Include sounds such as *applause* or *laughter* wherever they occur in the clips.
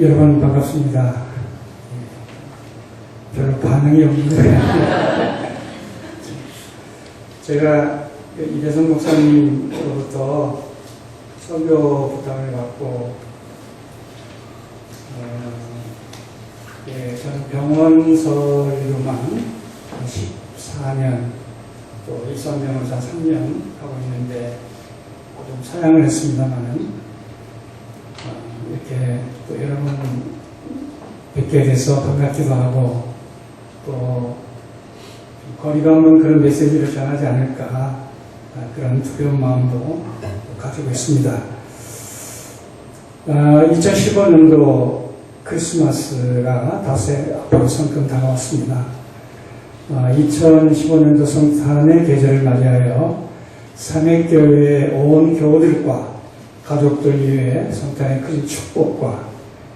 여러분 반갑습니다. 별로 반응이 없는데 *laughs* 제가 이대성 목사님으로부터 설교 부탁을 받고 어, 예, 저는 병원설로만 14년 또 일선병원사 3년 하고 있는데 좀 사양을 했습니다만은 어, 이렇게 또 여러분 뵙게 돼서 반갑기도 하고 또 거리가 없는 그런 메시지를 전하지 않을까 아, 그런 두려운 마음도 가지고 있습니다. 2015년도 크리스마스가 닷새 앞으로 성큼 다가왔습니다. 2015년도 성탄의 계절을 맞이하여 삼액교회의 온 교우들과 가족들 위해 성탄의 큰 축복과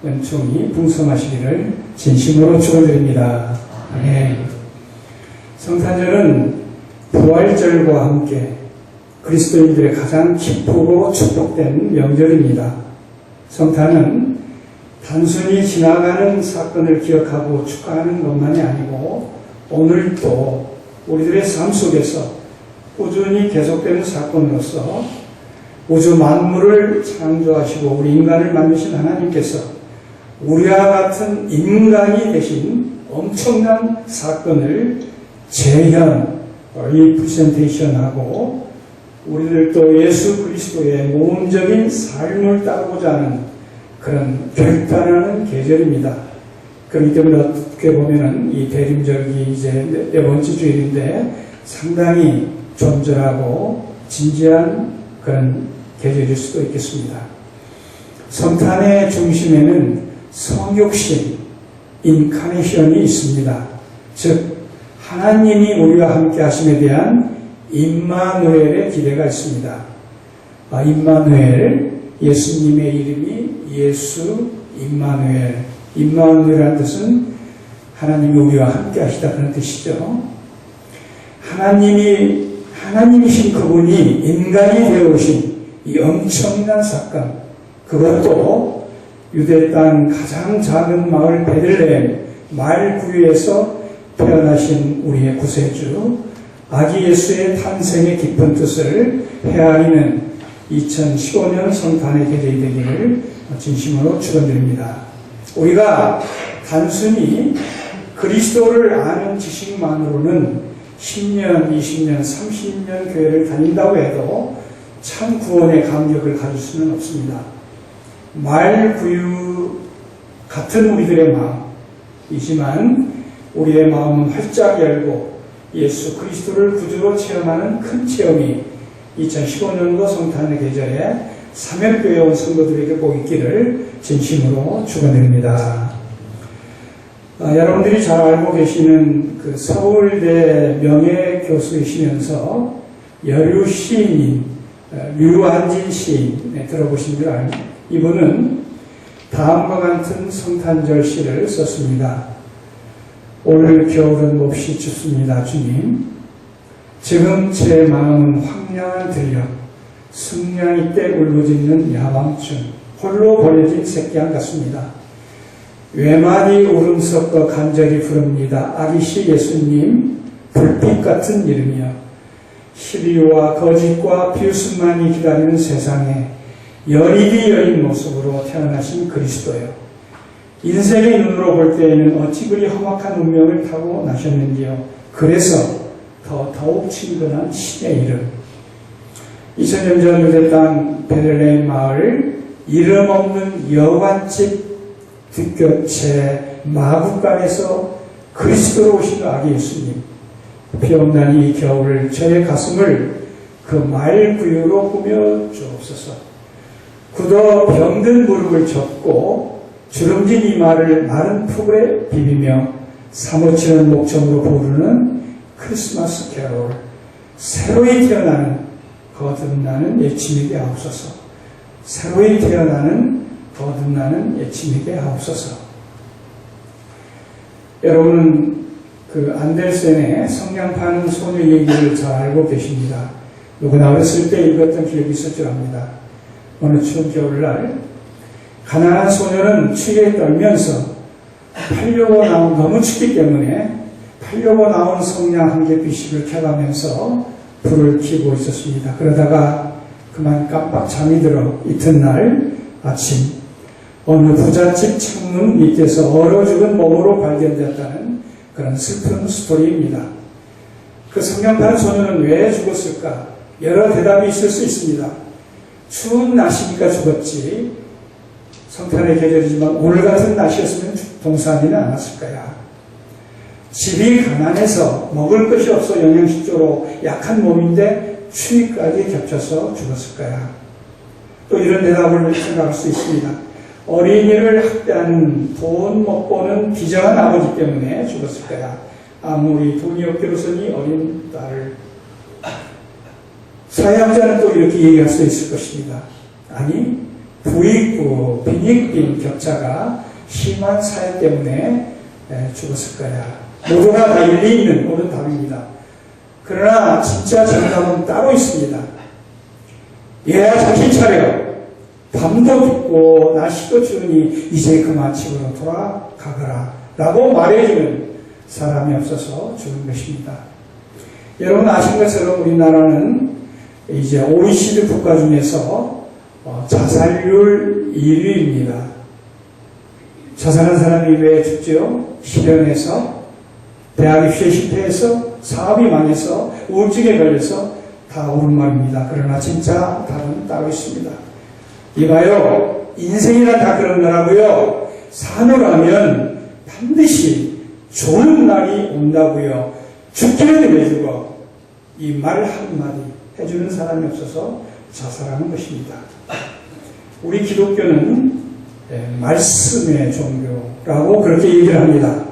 연총이 풍성하시기를 진심으로 축원드립니다. 아멘. 성탄절은 부활절과 함께 그리스도인들의 가장 기쁘고 축복된 명절입니다. 성탄은 단순히 지나가는 사건을 기억하고 축하하는 것만이 아니고 오늘도 우리들의 삶 속에서 꾸준히 계속되는 사건으로서 우주 만물을 창조하시고 우리 인간을 만드신 하나님께서 우리와 같은 인간이 되신 엄청난 사건을 재현, 리프레젠테이션하고 우리들 또 예수 그리스도의 모험적인 삶을 따르고자 하는 그런 결단하는 계절입니다. 그렇기 때문에 어떻게 보면은 이 대림절기 이제 네 번째 주일인데 상당히 존절하고 진지한 그런 계절일 수도 있겠습니다. 성탄의 중심에는 성육신, 인카네이션이 있습니다. 즉, 하나님이 우리와 함께 하심에 대한 임마누엘의 기대가 있습니다. 아, 임마누엘, 예수님의 이름이 예수 임마누엘. 임마누엘이라는 뜻은 하나님이 우리와 함께 하시다 그런 뜻이죠. 하나님이, 하나님이신 그분이 인간이 되어 오신 이 엄청난 사건, 그것도 유대 땅 가장 작은 마을 베들레헴 말구유에서 태어나신 우리의 구세주 아기 예수의 탄생의 깊은 뜻을 헤아리는 2015년 성탄의 계절이 되기를 진심으로 축원드립니다. 우리가 단순히 그리스도를 아는 지식만으로는 10년, 20년, 30년 교회를 다닌다고 해도 참 구원의 감격을 가질 수는 없습니다. 말구유 같은 우리들의 마음이지만 우리의 마음은 활짝 열고 예수 그리스도를 구주로 체험하는 큰 체험이 2015년도 성탄의 계절에 삼엽교회 온 성도들에게 꼭 있기를 진심으로 축원드립니다. 아, 여러분들이 잘 알고 계시는 그 서울대 명예교수이시면서 여류 시인인 류한진 시인 들어보신 줄 알고 이분은 다음과 같은 성탄절 시를 썼습니다. 올 겨울은 몹시 춥습니다, 주님. 지금 제 마음은 황량한 들녘, 승냥이 때 울부짖는 야밤쯤, 홀로 버려진 새끼양 같습니다. 외마디 울음 섞어 간절히 부릅니다. 아기시 예수님, 불빛 같은 이름이여. 시비와 거짓과 비웃음만이 기다리는 세상에 여리기 여린 모습으로 태어나신 그리스도요. 인생의 눈으로 볼 때에는 어찌 그리 험악한 운명을 타고 나셨는지요. 그래서 더 더욱 친근한 신의 이름. 2000년 전 유대 땅 베들레헴 마을 이름 없는 여관집 뒷곁에 마구간에서 그리스도로 오신 아기 예수님. 피없는 이 겨울을 저의 가슴을 그 말 구유로 꾸며 주옵소서. 굳어 병든 무릎을 접고 주름진 이마를 마른 푸에 비비며 사무치는 목청으로 부르는 크리스마스 캐롤. 새로이 태어나는 거듭나는 예침이게 하옵소서. 새로이 태어나는 거듭나는 예침이게 하옵소서. 여러분은 그 안델센의 성냥 파는 소녀 얘기를 잘 알고 계십니다. 누구나 어렸을 때 읽었던 기억이 있을 줄 압니다. 어느 추운 겨울날 가난한 소녀는 추위에 떨면서 팔려고 나온 너무 춥기 때문에 팔려고 나온 성냥 한 개 비씩을 켜가면서 불을 켜고 있었습니다. 그러다가 그만 깜빡 잠이 들어 이튿날 아침 어느 부잣집 창문 밑에서 얼어 죽은 몸으로 발견되었다는 그런 슬픈 스토리입니다. 그 성냥판 소녀는 왜 죽었을까? 여러 대답이 있을 수 있습니다. 추운 날씨니까 죽었지. 성탄의 계절이지만 오늘 같은 날씨였으면 동사하지는 않았을 거야. 집이 가난해서 먹을 것이 없어 영양실조로 약한 몸인데 추위까지 겹쳐서 죽었을 거야. 또 이런 대답을 생각할 수 있습니다. 어린이를 학대하는 돈 못 버는 비정한 아버지 때문에 죽었을 거야. 아무리 돈이 없기로서니 어린 딸을 사회학자는 또 이렇게 얘기할 수 있을 것입니다. 아니, 부익부, 빈익빈 격차가 심한 사회 때문에 에, 죽었을 거야. 모두가 다 일리 있는 옳은 답입니다. 그러나 진짜 정답은 따로 있습니다. 얘야 정신 차려. 밤도 춥고 날씨도 추우니 이제 그만 집으로 돌아가거라. 라고 말해주는 사람이 없어서 죽은 것입니다. 여러분 아신 것처럼 우리나라는 이제 OECD 국가 중에서 어, 자살률 1위입니다. 자살한 사람이 왜 죽죠? 실현해서, 대학 입시에 실패해서, 사업이 망해서, 우울증에 걸려서 다 옳은 말입니다. 그러나 진짜 답은 따로 있습니다. 이봐요. 인생이란 다 그런 거라고요. 사노라면 반드시 좋은 날이 온다고요. 죽기는 왜 죽어? 이말 한마디 해주는 사람이 없어서 자살하는 것입니다. 우리 기독교는 예, 말씀의 종교라고 그렇게 얘기를 합니다.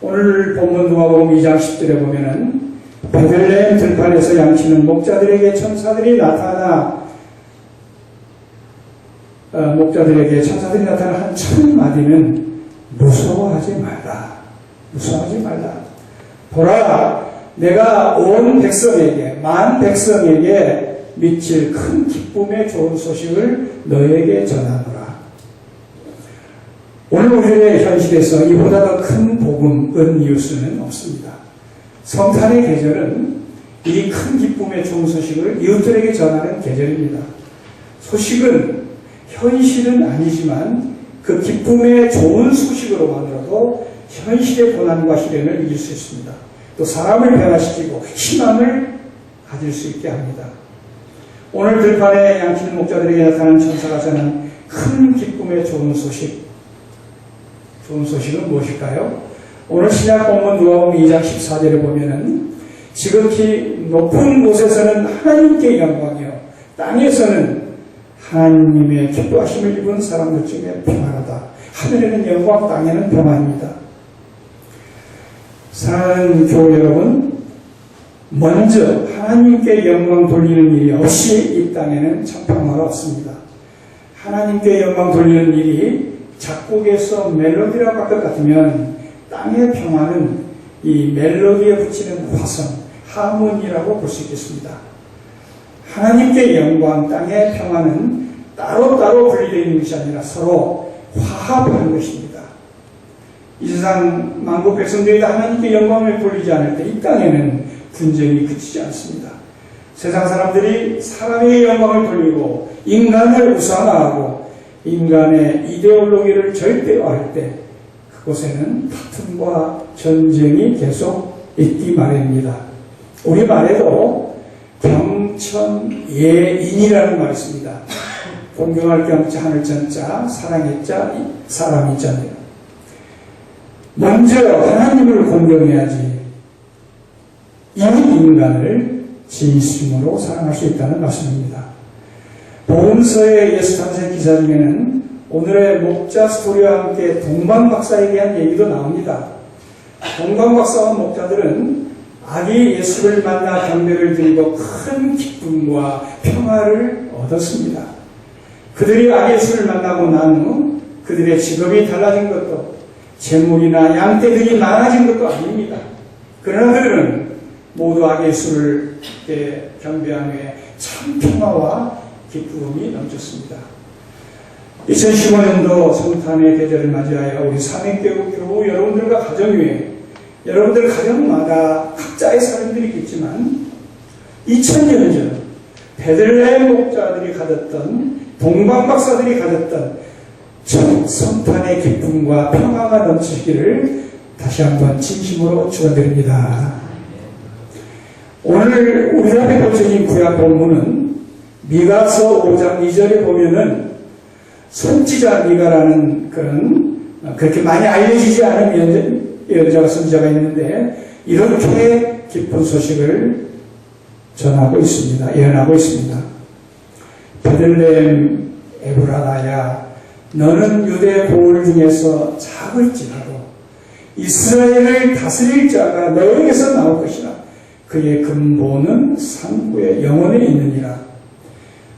오늘 본문 누가복음 2장 10절에 보면은 베들레헴 들판에서 양치는 목자들에게 천사들이 나타나 어, 목자들에게 천사들이 나타나 한첫 마디는 무서워하지 말라. 무서워하지 말라. 보라, 내가 온 백성에게, 만 백성에게 미칠 큰 기쁨의 좋은 소식을 너에게 전하노라. 오늘 우리의 현실에서 이보다 더 큰 복음, 은 뉴스는 없습니다. 성탄의 계절은 이 큰 기쁨의 좋은 소식을 이웃들에게 전하는 계절입니다. 소식은 현실은 아니지만 그 기쁨의 좋은 소식으로만으로도 현실의 고난과 시련을 이길 수 있습니다. 또 사람을 변화시키고 희망을 가질 수 있게 합니다. 오늘 들판에 양치는 목자들에게 나타난 천사가 전한 큰 기쁨의 좋은 소식. 좋은 소식은 무엇일까요? 오늘 신약 본문 누가복음 2장 14절에 보면은 지극히 높은 곳에서는 하나님께 영광이요 땅에서는 하나님의 기뻐하심을 입은 사람들 중에 평안하다. 하늘에는 영광, 땅에는 평안입니다. 사랑하는 교회 여러분, 먼저 하나님께 영광 돌리는 일이 없이 이 땅에는 참 평화가 없습니다. 하나님께 영광 돌리는 일이 작곡에서 멜로디라고 할 것 같으면 땅의 평화는 이 멜로디에 붙이는 화성, 하모니라고 볼 수 있겠습니다. 하나님께 영광, 땅의 평화는 따로따로 분리되어 있는 것이 아니라 서로 화합하는 것입니다. 이 세상 만국 백성들이 다 하나님께 영광을 돌리지 않을 때 이 땅에는 분쟁이 그치지 않습니다. 세상 사람들이 사람의 영광을 돌리고 인간을 우상화하고 인간의 이데올로기를 절대화할 때 그곳에는 다툼과 전쟁이 계속 있기 마련입니다. 우리 말에도 경천예인이라는 말이 있습니다. 존경할 경자 하늘 전자 사랑의 자 사람이 자네요. 먼저 하나님을 공경해야지 이 인간을 진심으로 사랑할 수 있다는 말씀입니다. 보험서의 예수 탄생 기사 중에는 오늘의 목자 스토리와 함께 동방 박사에 대한 얘기도 나옵니다. 동방 박사와 목자들은 아기 예수를 만나 경배를 드리고 큰 기쁨과 평화를 얻었습니다. 그들이 아기 예수를 만나고 난 후 그들의 직업이 달라진 것도 재물이나 양떼들이 많아진 것도 아닙니다. 그러나 그들은 모두 아기 예수를 경배한 후에 참 평화와 기쁨이 넘쳤습니다. 2015년도 성탄의 계절을 맞이하여 우리 삼행교육 교우 여러분들과 가정 위에 여러분들 가정마다 각자의 사람들이 있겠지만 2000년 전 베들레헴 목자들이 가졌던 동방 박사들이 가졌던 첫 성탄의 기쁨과 평화가 넘치기를 다시 한번 진심으로 축원드립니다. 오늘 우리 앞에 펼쳐진 구약 본문은 미가서 5장 2절에 보면은 선지자 미가라는 그런 어, 그렇게 많이 알려지지 않은 예언자, 예언자가 선지자가 있는데 이렇게 기쁜 소식을 전하고 있습니다. 예언하고 있습니다. 베들레헴 에브라다야 너는 유대 고을 중에서 작을지라도 이스라엘을 다스릴 자가 너에게서 나올 것이라 그의 근본은 상부의 영원에 있느니라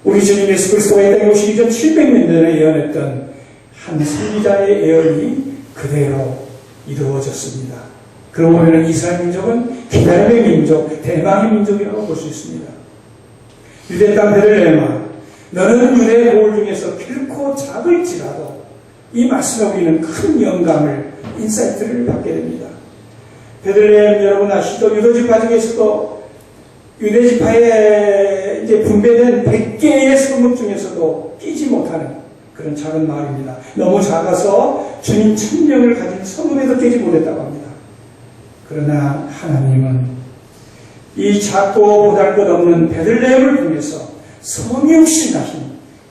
우리 주님 예수 그리스도가 이 땅에 오시기 전 700년 전에 예언했던 한 선지자의 예언이 그대로 이루어졌습니다. 그러고 보면 이스라엘 민족은 기다림의 민족, 대망의 민족이라고 볼 수 있습니다. 유대 땅 베들레헴아 너는 유대 고을 중에서 결코 작을지라도 이 말씀에 우리는 큰 영감을 인사이트를 받게 됩니다. 베들레헴 여러분 아시죠? 유도지파 중에서도 유대지파에 이제 분배된 100개의 성읍 중에서도 끼지 못하는 그런 작은 마을입니다. 너무 작아서 주님 천명을 가진 성읍에도 끼지 못했다고 합니다. 그러나 하나님은 이 작고 보잘 것 없는 베들레헴을 통해서 성육신 하신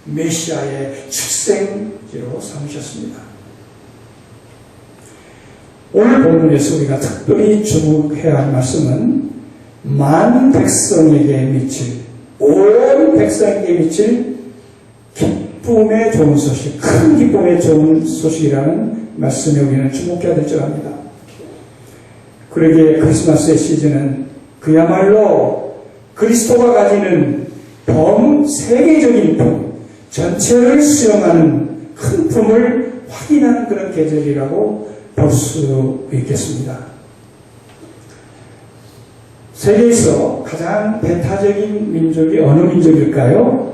메시아의 출생지로 삼으셨습니다. 오늘 본문에서 우리가 특별히 주목해야 할 말씀은 만 백성에게 미칠 온 백성에게 미칠 기쁨의 좋은 소식, 큰 기쁨의 좋은 소식이라는 말씀에 우리는 주목해야 될 줄 압니다. 그러기에 크리스마스의 시즌은 그야말로 그리스도가 가지는 범 세계적인 품, 전체를 수용하는 큰 품을 확인하는 그런 계절이라고 볼 수 있겠습니다. 세계에서 가장 배타적인 민족이 어느 민족일까요?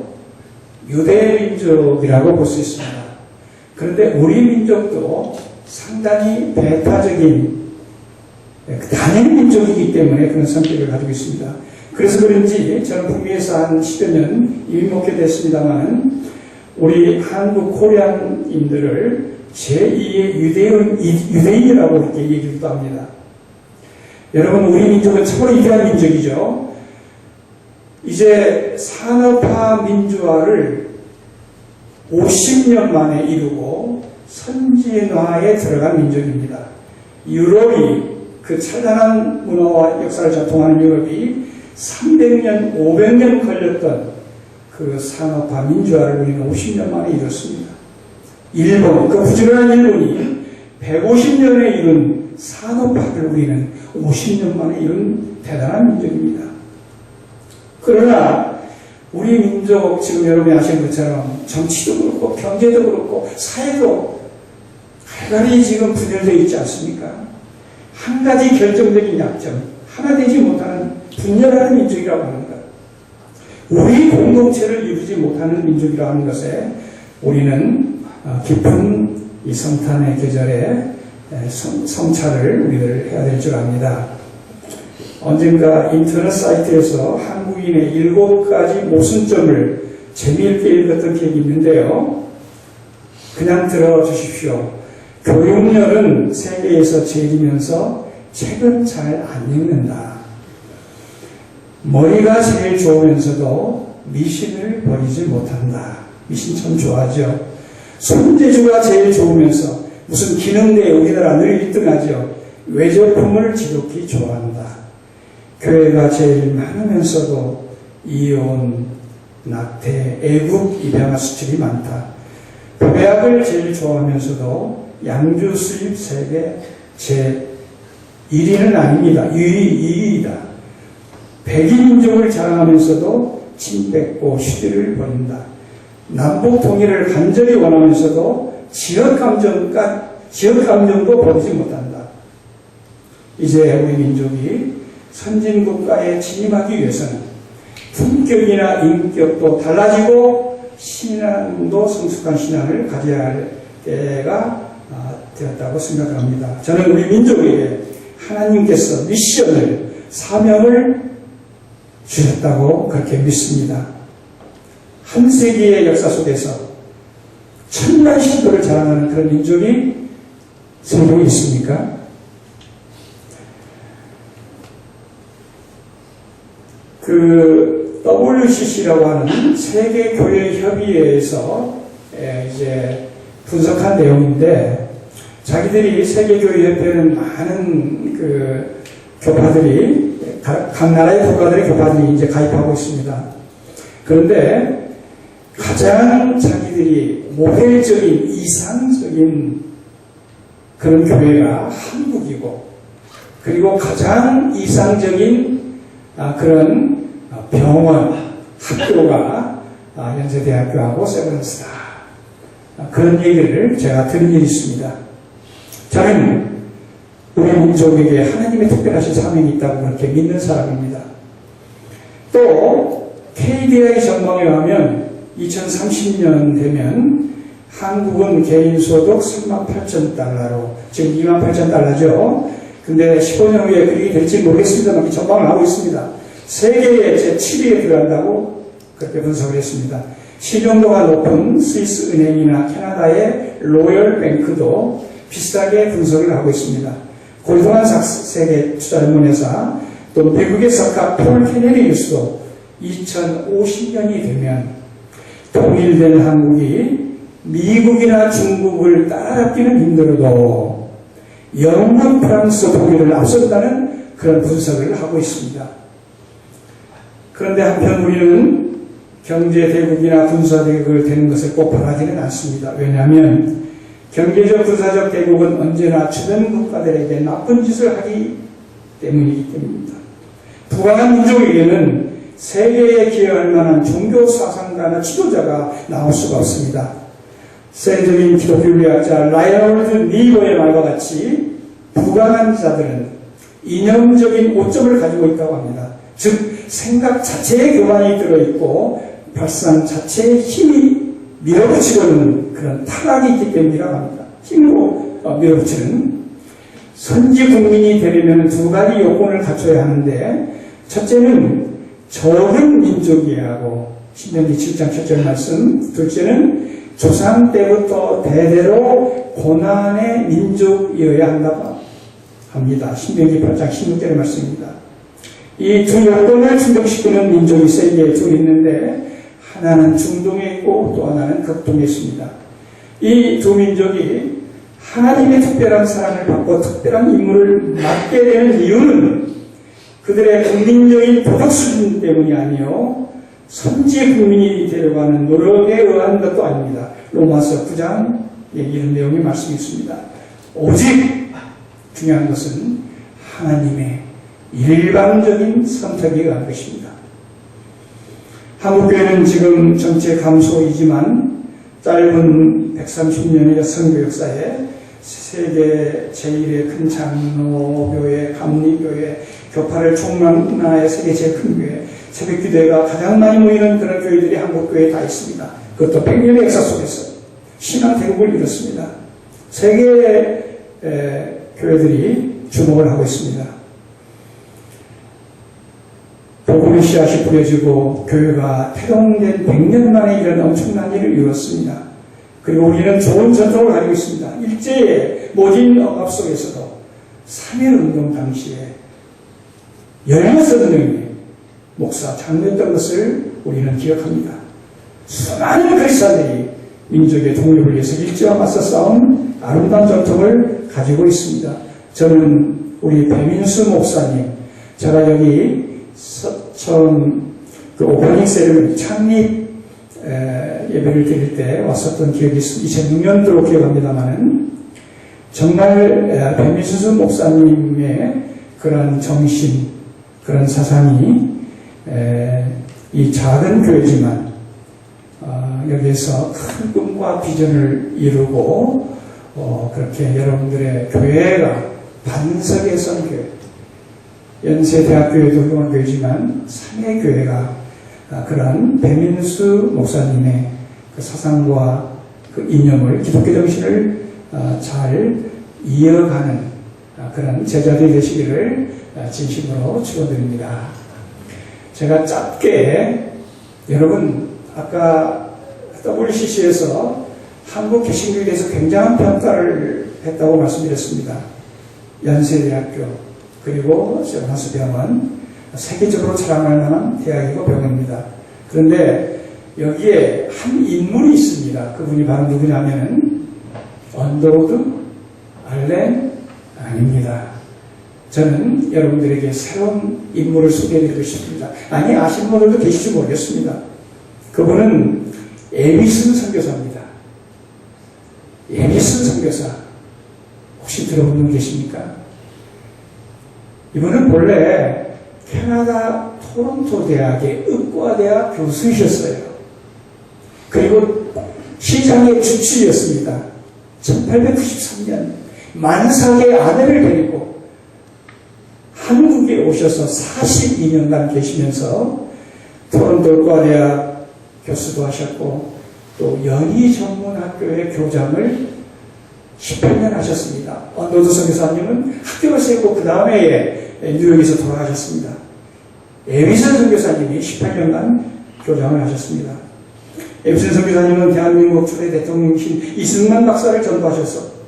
유대 민족이라고 볼 수 있습니다. 그런데 우리 민족도 상당히 배타적인 단일 민족이기 때문에 그런 성격을 가지고 있습니다. 그래서 그런지 저는 북미에서 한 10여 년 이미 목회됐습니다만 우리 한국 코리안인들을 제2의 유대인, 유대인이라고 이렇게 얘기도 합니다. 여러분, 우리 민족은 참으로 위대한 민족이죠. 이제 산업화 민주화를 50년 만에 이루고 선진화에 들어간 민족입니다. 유럽이 그 찬란한 문화와 역사를 전통하는 유럽이 300년, 500년 걸렸던 그 산업화 민주화를 우리는 50년 만에 이뤘습니다. 일본, 그 부지런한 일본이 150년에 이룬 산업화를 우리는 50년 만에 이룬 대단한 민족입니다. 그러나 우리 민족 지금 여러분이 아시는 것처럼 정치도 그렇고 경제도 그렇고 사회도 갈갈이 지금 분열되어 있지 않습니까? 한 가지 결정적인 약점, 하나 되지 못하는 분열하는 민족이라고 것. 우리 공동체를 이루지 못하는 민족이라고 하는 것에 우리는 어, 깊은 이 성탄의 계절에 성, 성찰을 우리들 해야 될 줄 압니다. 언젠가 인터넷 사이트에서 한국인의 일곱 가지 모순점을 재미있게 읽었던 기억이 있는데요. 그냥 들어주십시오. 교육열은 세계에서 제일이면서 책은 잘 안 읽는다. 머리가 제일 좋으면서도 미신을 버리지 못한다. 미신 참 좋아하죠. 손재주가 제일 좋으면서 무슨 기능대에 우리나라 늘 1등하죠. 외제품을 지독히 좋아한다. 교회가 제일 많으면서도 이혼, 낙태, 애국, 입양아 수출이 많다. 법약을 제일 좋아하면서도 양주 수입 세계 제 1위는 아닙니다. 2위, 2위이다. 백인민족을 자랑하면서도 침뱉고 시대를 버린다. 남북 통일을 간절히 원하면서도 지역 감정까 지역 감정도 버리지 못한다. 이제 우리 민족이 선진 국가에 진입하기 위해서는 품격이나 인격도 달라지고 신앙도 성숙한 신앙을 가져야 할 때가 아, 되었다고 생각합니다. 저는 우리 민족에게 하나님께서 미션을 사명을 주셨다고 그렇게 믿습니다. 한 세기의 역사 속에서 천만 신도를 자랑하는 그런 민족이 세계에 있습니까? 그 WCC라고 하는 세계 교회 협의회에서 에, 이제 분석한 내용인데 자기들이 세계 교회 협회는 많은 그 교파들이 각, 각 나라의 국가들의 교파들이 이제 가입하고 있습니다. 그런데 가장 자기들이 모델적인 이상적인 그런 교회가 한국이고 그리고 가장 이상적인 아, 그런 병원, 학교가 아, 연세대학교하고 세브란스다. 아, 그런 얘기를 제가 들은 일이 있습니다. 저는 민족에게 하나님의 특별하신 사명이 있다고 그렇게 믿는 사람입니다. 또 KDI 전망에 의하면 2030년 되면 한국은 개인 소득 3만 8천 달러로 지금 2만 8천 달러죠. 근데 15년 후에 그렇게 될지 모르겠습니다만 전망을 하고 있습니다. 세계의 제7위에 들어간다고 그렇게 분석을 했습니다. 신용도가 높은 스위스 은행이나 캐나다의 로열 뱅크도 비슷하게 분석을 하고 있습니다. 삭스 세계 투자전문회사 또 미국의 석가 폴 케네디 뉴스도 2050년이 되면 통일된 한국이 미국이나 중국을 따라잡기는 힘들어도 영국, 프랑스, 독일을 앞선다는 그런 분석을 하고 있습니다. 그런데 한편 우리는 경제 대국이나 군사 대국을 되는 것을 꼭 바라지는 않습니다. 왜냐하면 경제적 군사적 대국은 언제나 주변 국가들에게 나쁜 짓을 하기 때문이기 때문입니다. 부강한 민족에게는 세계에 기여할 만한 종교 사상가나 지도자가 나올 수가 없습니다. 세계적인 기독교학자 라이언드 니버의 말과 같이 부강한 자들은 이념적인 오점을 가지고 있다고 합니다. 즉 생각 자체에 교만이 들어있고 발상 자체에 힘이 밀어붙이려는 그런 타락이 있기 때문이라고 합니다. 힘으로 어, 밀어붙이는 선지 국민이 되려면 두 가지 요건을 갖춰야 하는데 첫째는 적은 민족이야 하고 신명기 7장 7절 말씀 둘째는 조상 때부터 대대로 고난의 민족이어야 한다고 합니다. 신명기 8장 16절의 말씀입니다. 이 두 요건을 충족시키는 민족이 세계에 둘 있는데 하나는 중동에 있고 또 하나는 극동에 있습니다. 이 두 민족이 하나님의 특별한 사랑을 받고 특별한 임무를 맡게 되는 이유는 그들의 국민적인 도덕 수준 때문이 아니요 선지 국민이 되려가는 노력에 의한 것도 아닙니다. 로마서 9장 이런 내용의 말씀이 있습니다. 오직 중요한 것은 하나님의 일방적인 선택에 의한 것입니다. 한국교회는 지금 정체 감소이지만 짧은 130년의 선교 역사에 세계 제1의 큰 장로교회, 감리교회, 교파를 총망나의 세계 제일 큰 교회, 새벽기도회가 가장 많이 모이는 그런 교회들이 한국교회에 다 있습니다. 그것도 100년의 역사 속에서 신앙 대국을 이뤘습니다. 세계의 교회들이 주목을 하고 있습니다. 복음의 씨앗이 뿌려지고 교회가 태동된 100년 만에 이런 엄청난 일을 이뤘습니다. 그리고 우리는 좋은 전통을 가지고 있습니다. 일제의 모진 억압 속에서도 3.1운동 당시에 16명의 목사 장로였던 것을 우리는 기억합니다. 수많은 그리스도들이 민족의 독립을 위해서 일제와 맞서 싸운 아름다운 전통을 가지고 있습니다. 저는 우리 배민수 목사님, 제가 여기 처음 그 오퍼닝 세레머니 창립 예배를 드릴 때 왔었던 기억이 있습니다. 2006년도로 기억합니다만은 정말 배민수 목사님의 그런 정신, 그런 사상이 이 작은 교회지만 어, 여기에서 큰 꿈과 비전을 이루고 어, 그렇게 여러분들의 교회가 반석의 선교회 연세대학교에도 훌륭한 교회지만 상해 교회가 아, 그런 배민수 목사님의 그 사상과 그 이념을 기독교 정신을 어, 잘 이어가는 아, 그런 제자들이 되시기를 아, 진심으로 축원드립니다. 제가 짧게 여러분 아까 WCC에서 한국 개신교에 대해서 굉장한 평가를 했다고 말씀드렸습니다. 연세대학교 그리고 세브란스병원 세계적으로 자랑할 만한 대학이고 병원입니다. 그런데 여기에 한 인물이 있습니다. 그분이 바로 누구냐면은 언더우드 알렌 아닙니다. 저는 여러분들에게 새로운 인물을 소개해드리고 싶습니다. 아니 아시는 분들도 계실지 모르겠습니다. 그분은 에비슨 선교사입니다. 에비슨 선교사 혹시 들어본 분 계십니까? 이분은 본래 캐나다 토론토 대학의 의과대학 교수이셨어요. 그리고 시장의 주치였습니다. 1893년 만삭의 아내를 데리고 한국에 오셔서 42년간 계시면서 토론토 의과대학 교수도 하셨고 또 연희 전문학교의 교장을 18년 하셨습니다. 언더드 선교사님은 학교를 세우고 그 다음에 뉴욕에서 돌아가셨습니다. 에비슨 선교사님이 18년간 교장을 하셨습니다. 에비슨 선교사님은 대한민국 초대 대통령이신 이승만 박사를 전도하셔서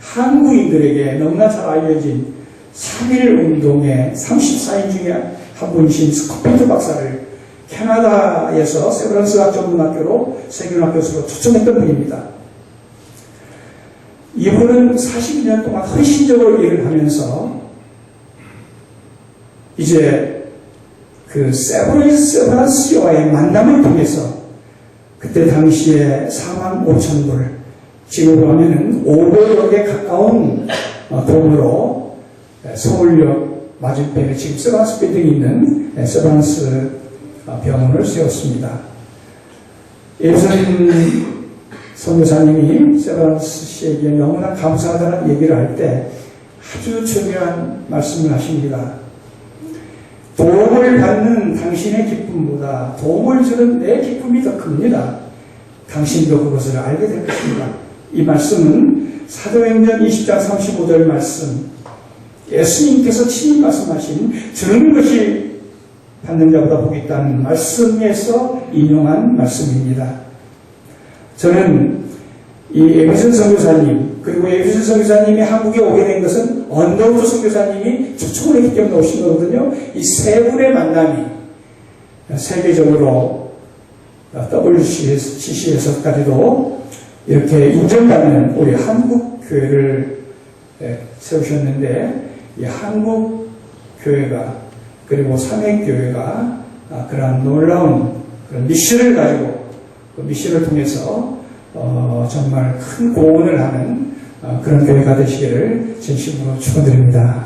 한국인들에게 너무나 잘 알려진 3.1 운동의 34인 중에 한 분이신 스코필드 박사를 캐나다에서 세브란스학 전문학교로 세균학 교수로 초청했던 분입니다. 이분은 42년 동안 헌신적으로 일을 하면서 이제 그 세브란스와의 만남을 통해서 그때 당시에 4만 5천 불, 지금으로 하면은 500억에 가까운 어, 돈으로 서울역 맞은편에 지금 세브란스 빌딩이 있는 세브란스 병원을 세웠습니다. 예수님 선교사님이 세바란스 씨에게 너무나 감사하다는 얘기를 할 때 아주 중요한 말씀을 하십니다. 도움을 받는 당신의 기쁨보다 도움을 주는 내 기쁨이 더 큽니다. 당신도 그것을 알게 될 것입니다. 이 말씀은 사도행전 20장 35절 말씀 예수님께서 친히 말씀하신 주는 것이 받는 자보다 복이 있다는 말씀에서 인용한 말씀입니다. 저는 이 에비슨 선교사님 그리고 에비슨 선교사님이 한국에 오게 된 것은 언더우드 선교사님이 초청을 했기 때문에 오신 거거든요. 이 세 분의 만남이 세계적으로 WCC에서까지도 이렇게 인정받는 우리 한국 교회를 세우셨는데 이 한국 교회가 그리고 삼행교회가 그러한 놀라운 그런 미션을 가지고 그 미션을 통해서 어, 정말 큰 고언을 하는 어, 그런 교회가 되시기를 진심으로 축원드립니다.